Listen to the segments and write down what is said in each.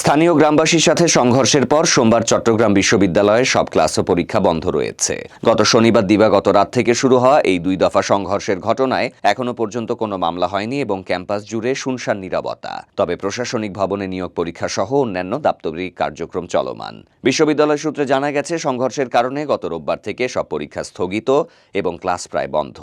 স্থানীয় গ্রামবাসীর সাথে সংঘর্ষের পর সোমবার চট্টগ্রাম বিশ্ববিদ্যালয়ে সব ক্লাস ও পরীক্ষা বন্ধ রয়েছে। গত শনিবার দিবাগত রাত থেকে শুরু হওয়া এই দুই দফা সংঘর্ষের ঘটনায় এখনও পর্যন্ত কোনো মামলা হয়নি এবং ক্যাম্পাস জুড়ে শুনশান নিরাপত্তা তবে প্রশাসনিক ভবনে নিয়োগ পরীক্ষা সহ অন্যান্য দাপ্তরিক কার্যক্রম চলমান। বিশ্ববিদ্যালয় সূত্রে জানা গেছে, সংঘর্ষের কারণে গত রোববার থেকে সব পরীক্ষা স্থগিত এবং ক্লাস প্রায় বন্ধ।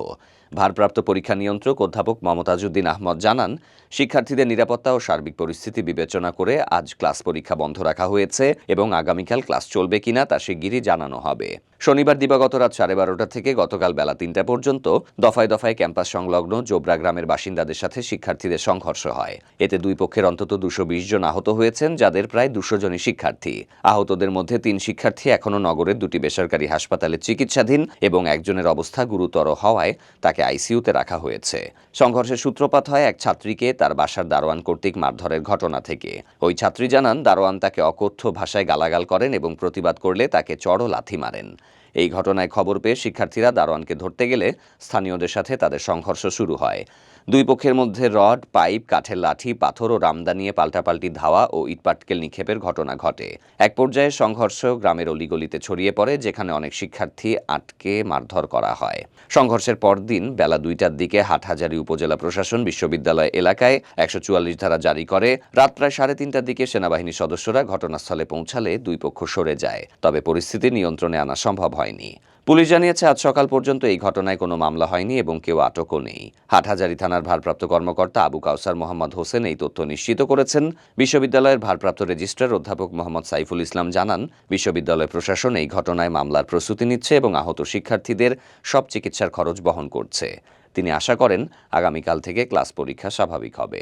ভারপ্রাপ্ত পরীক্ষা নিয়ন্ত্রক অধ্যাপক মমতাজউদ্দিন আহমদ জানান, শিক্ষার্থীদের নিরাপত্তা ও সার্বিক পরিস্থিতি বিবেচনা করে আজ ক্লাস পরীক্ষা বন্ধ রাখা হয়েছে এবং আগামীকাল ক্লাস চলবে কিনা তা শিগগিরই জানানো হবে। শনিবার দিবাগত রাত সাড়ে বারোটা থেকে গতকাল বেলা তিনটা পর্যন্ত দফায় দফায় ক্যাম্পাস সংলগ্ন জোবরা গ্রামের বাসিন্দাদের সাথে শিক্ষার্থীদের সংঘর্ষ হয়। এতে দুই পক্ষের অন্তত দুশো বিশ জন আহত হয়েছেন, যাদের প্রায় দুশো জনই শিক্ষার্থী। আহতদের মধ্যে তিন শিক্ষার্থী এখনও নগরের দুটি বেসরকারি হাসপাতালে চিকিৎসাধীন এবং একজনের অবস্থা গুরুতর হওয়ায় তাকে আইসিইউতে রাখা হয়েছে। সংঘর্ষের সূত্রপাত হয় এক ছাত্রীকে তার বাসার দারোয়ান কর্তৃক মারধরের ঘটনা থেকে। ওই ছাত্রী জানান, দারোয়ান তাকে অকথ্য ভাষায় গালাগাল করেন এবং প্রতিবাদ করলে তাকে চড় লাথি মারেন। এই ঘটনায় খবর পেয়ে শিক্ষার্থীরা দারোয়ানকে ধরতে গেলে স্থানীয়দের সাথে তাদের সংঘর্ষ শুরু হয়। দুই পক্ষের মধ্যে রড, পাইপ, কাঠের লাঠি, পাথর ও রামদা নিয়ে পাল্টাপাল্টি ধাওয়া ও ইটপাটকেল নিক্ষেপের ঘটনা ঘটে। এক পর্যায়ে সংঘর্ষ গ্রামের অলিগলিতে ছড়িয়ে পড়ে, যেখানে অনেক শিক্ষার্থী আটকে মারধর করা হয়। সংঘর্ষের পরদিন বেলা দুইটার দিকে হাটহাজারী উপজেলা প্রশাসন বিশ্ববিদ্যালয় এলাকায় একশো চুয়াল্লিশ ধারা জারি করে। রাত প্রায় সাড়ে তিনটার দিকে সেনাবাহিনীর সদস্যরা ঘটনাস্থলে পৌঁছালে দুই পক্ষ সরে যায়। তবে পরিস্থিতি নিয়ন্ত্রণে আনা সম্ভব হয়নি। পুলিশ জানিয়েছে, আজ সকাল পর্যন্ত এই ঘটনায় কোনো মামলা হয়নি এবং কেউ আটকও নেই। হাটহাজারী থানার ভারপ্রাপ্ত কর্মকর্তা আবু কাউসার মোহাম্মদ হোসেন এই তথ্য নিশ্চিত করেছেন। বিশ্ববিদ্যালয়ের ভারপ্রাপ্ত রেজিস্ট্রার অধ্যাপক মোহাম্মদ সাইফুল ইসলাম জানান, বিশ্ববিদ্যালয় প্রশাসন এই ঘটনায় মামলার প্রস্তুতি নিচ্ছে এবং আহত শিক্ষার্থীদের সব চিকিৎসার খরচ বহন করছে। তিনি আশা করেন, আগামীকাল থেকে ক্লাস পরীক্ষা স্বাভাবিক হবে।